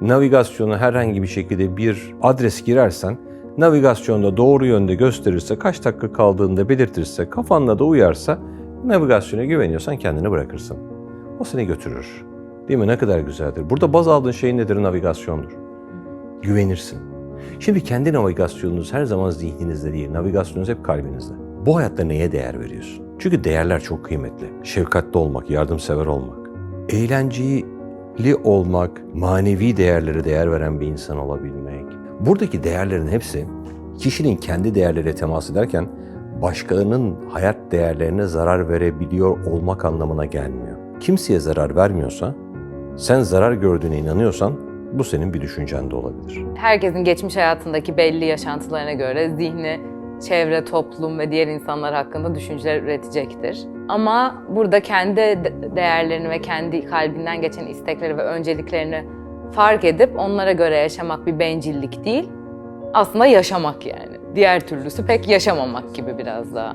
navigasyona herhangi bir şekilde bir adres girersen, navigasyonda doğru yönde gösterirse, kaç dakika kaldığında belirtirse, kafanla da uyarsa, navigasyona güveniyorsan kendini bırakırsın. O seni götürür. Değil mi? Ne kadar güzeldir. Burada baz aldığın şey nedir? Navigasyondur. Güvenirsin. Şimdi kendi navigasyonunuz her zaman zihninizde değil, navigasyonunuz hep kalbinizde. Bu hayatta neye değer veriyorsun? Çünkü değerler çok kıymetli. Şefkatli olmak, yardımsever olmak, eğlenceli olmak, manevi değerlere değer veren bir insan olabilmek. Buradaki değerlerin hepsi kişinin kendi değerleriyle temas ederken başkalarının hayat değerlerine zarar verebiliyor olmak anlamına gelmiyor. Kimseye zarar vermiyorsa, sen zarar gördüğüne inanıyorsan bu senin bir düşüncen de olabilir. Herkesin geçmiş hayatındaki belli yaşantılarına göre zihni çevre, toplum ve diğer insanlar hakkında düşünceler üretecektir. Ama burada kendi de- değerlerini ve kendi kalbinden geçen istekleri ve önceliklerini fark edip onlara göre yaşamak bir bencillik değil, aslında yaşamak yani. Diğer türlüsü pek yaşamamak gibi biraz daha.